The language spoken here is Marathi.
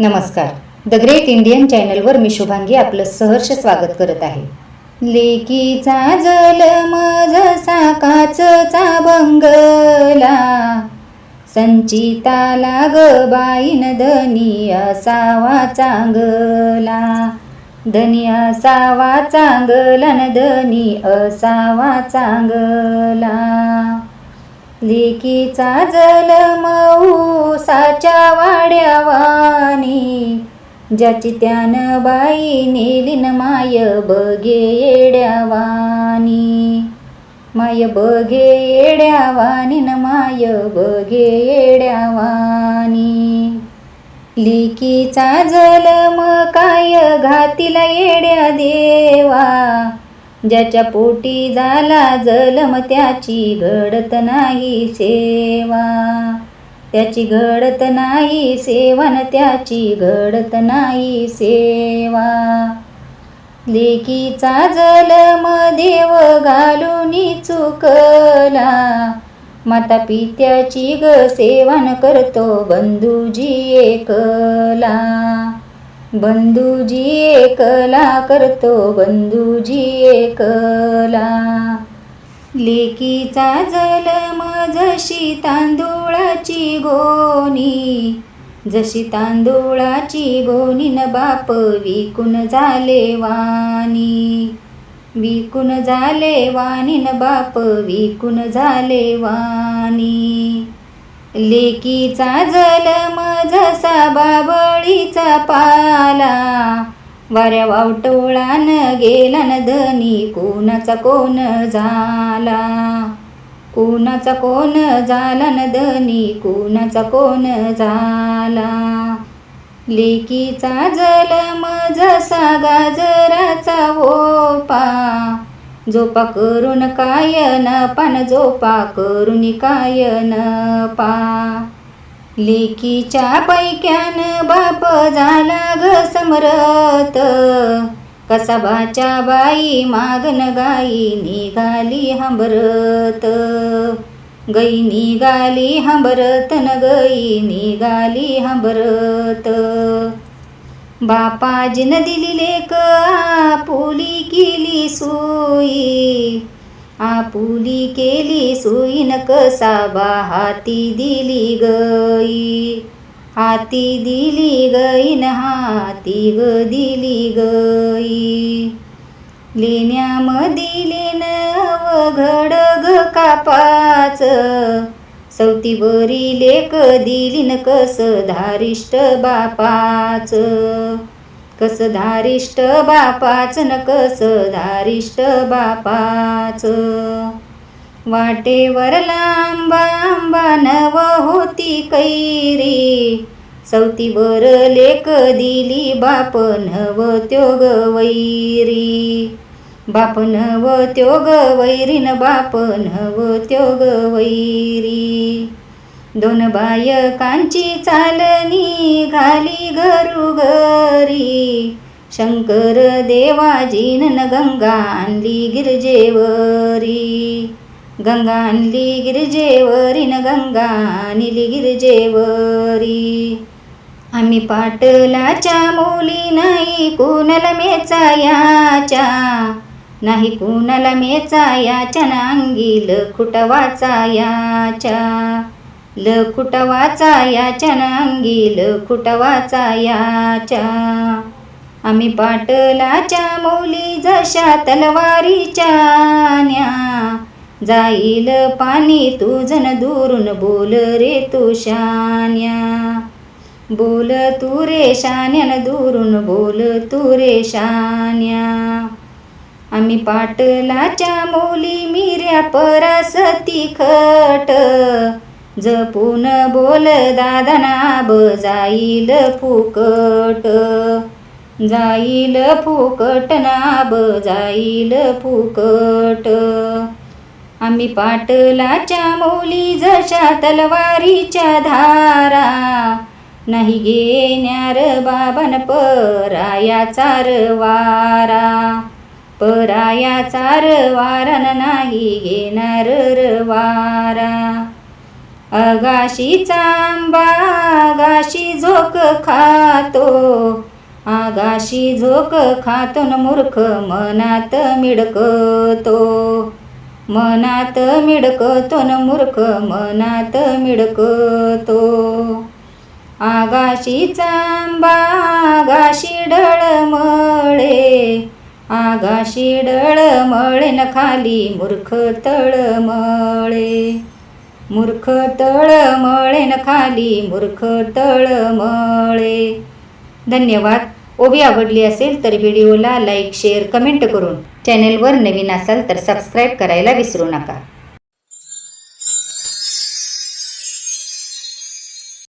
नमस्कार. द ग्रेट इंडियन चॅनलवर मी शुभांगी आपलं सहर्ष स्वागत करत आहे. लेकीचा जल मजसा काचचा बंगला संचिताला लाग बाईन धनी असावा चांगला धनी असावा चांगला न धनी असावा चांगला. लेकीचा जलम साच्या वाड्यावानी ज्याची त्यानं बाई नेलीन माय बघे येड्यावानी माय बघे येड्यावानी न माय बघे येड्यावानी लिकीचा जलम काय घातीला येड्या देवा ज्याच्या पोटी झाला जलम त्याची घडत नाही सेवा. त्याची घडत नाही सेवन त्याची घडत नाही सेवा. लेकीचा जलम देव घालून चुकला. माता पित्याची ग सेवन करतो बंधूजी एकला. बंधूजी एकला करतो बंधूजी एकला. लेकीचा जलम जशी तांदूळाची गोणी जशी तांदूळाची गोणी न बाप विकून झाले वाणी. विकून झाले वाणी न बाप विकून झाले वाणी. लेकीचा जलम जसा बाबळीचा पाला. वाऱ्या वावटोळान गेला न धनी कोणाचा कोण झाला? कोणाचा कोण झाला न धनी कोणाचा कोण झाला? लेकीचा जलम जसा गाजराचा ओपा. झोपा करून कायन पान झोपा करून कायन पा. लेकीच्या पैक्यान बाप झाला ग समरत कसाबाच्या बाई मागन गाई निघाली हंबरत. गई निघाली हंबरत न गई निघाली हंबरत. बापाजीन दिली लेक आपुली केली सोई. आपुली केली सुईन कसा बा हाती दिली गई. हाती दिली गईन हाती ग दिली गई. लेण्यामध्ये लेन अवघड ग कापाच. सवती बरी लेक दिली न कस धारिष्ट बापाच. कस धारिष्ट बापाच न कस धारिष्ट बापाच. वाटेवर लांबा आंबा नव होती कैरी. सवती बर लेक दिली बाप नव त्यो ग बापन बाप नव त्यो ग वैरीन बाप नव त्यो ग वैरी. दोन बायकांची चालणी घाली घरू घरी शंकर देवाजीन न गंगा आणली गिरजेवरी. गंगा आणली गिरजेवरी न गंगा आणली गिरजेवरी. आम्ही पाटलाच्या मुली नाही कोणाला मेचायाच्या? नाही कुणाला मेचायाच्या नांगी लखुटवाचा याच्या लखुटवाचा याच्या नांगी लखुटवाचा याच्या आम्ही पाटलाच्या मौली जशा तलवारीच्या न्या जाईल पाणी तुझन दुरून बोल रे तू शान्या बोल तू रे शान्यान दुरून बोल तू रे शान्या. आम्ही पाटलाच्या मोली मिऱ्या परासती खट. जपून बोल दादा नाब जाईल फुकट. जाईल फुकट नाब जाईल फुकट. आम्ही पाटलाच्या मोली जशा तलवारीच्या धारा. नाही घेण्यार बाबन पराया चार वारा पराया चार नाही घेणार रवारा. वारा अगाशीचा आंबा आगाशी झोक खातो. आगाशी झोक खातो न मूर्ख मनात मिडकतो. मनात मिडकतो न मूर्ख मनात मिडकतो. आगाशीचा आंबा आगाशी डळमळे आगाशी डळमळे न खाली मूर्ख तळमळे मूर्ख तळमळे न खाली मूर्ख तळमळे धन्यवाद. ओबी आवडली असेल तर व्हिडिओला लाईक शेअर कमेंट करून चॅनेलवर नवीन असाल तर सबस्क्राईब करायला विसरू नका.